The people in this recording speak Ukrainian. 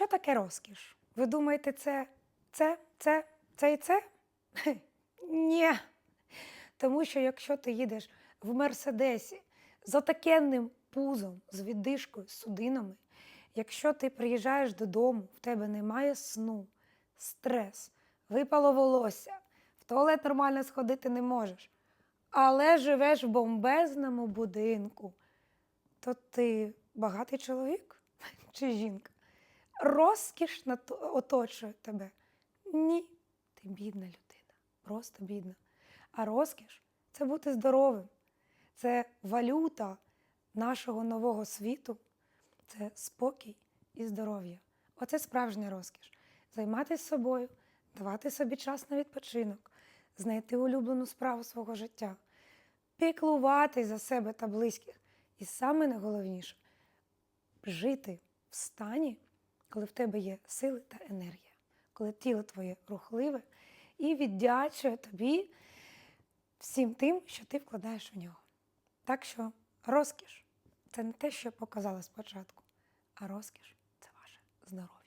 Що таке розкіш? Ви думаєте, це, це, це, це і це? Ні. Тому що якщо ти їдеш в Мерседесі з отакенним пузом, з віддишкою, з судинами, якщо ти приїжджаєш додому, в тебе немає сну, стрес, випало волосся, в туалет нормально сходити не можеш, але живеш в бомбезному будинку, то ти багатий чоловік чи жінка? Розкіш оточує тебе. Ні, ти бідна людина, просто бідна. А розкіш це бути здоровим, це валюта нашого нового світу, це спокій і здоров'я. Оце справжня розкіш. Займатися собою, давати собі час на відпочинок, знайти улюблену справу свого життя, піклувати за себе та близьких. І саме найголовніше жити в стані, коли в тебе є сили та енергія, коли тіло твоє рухливе і віддячує тобі всім тим, що ти вкладаєш в нього. Так що розкіш це не те, що я показала спочатку, а розкіш це ваше здоров'я.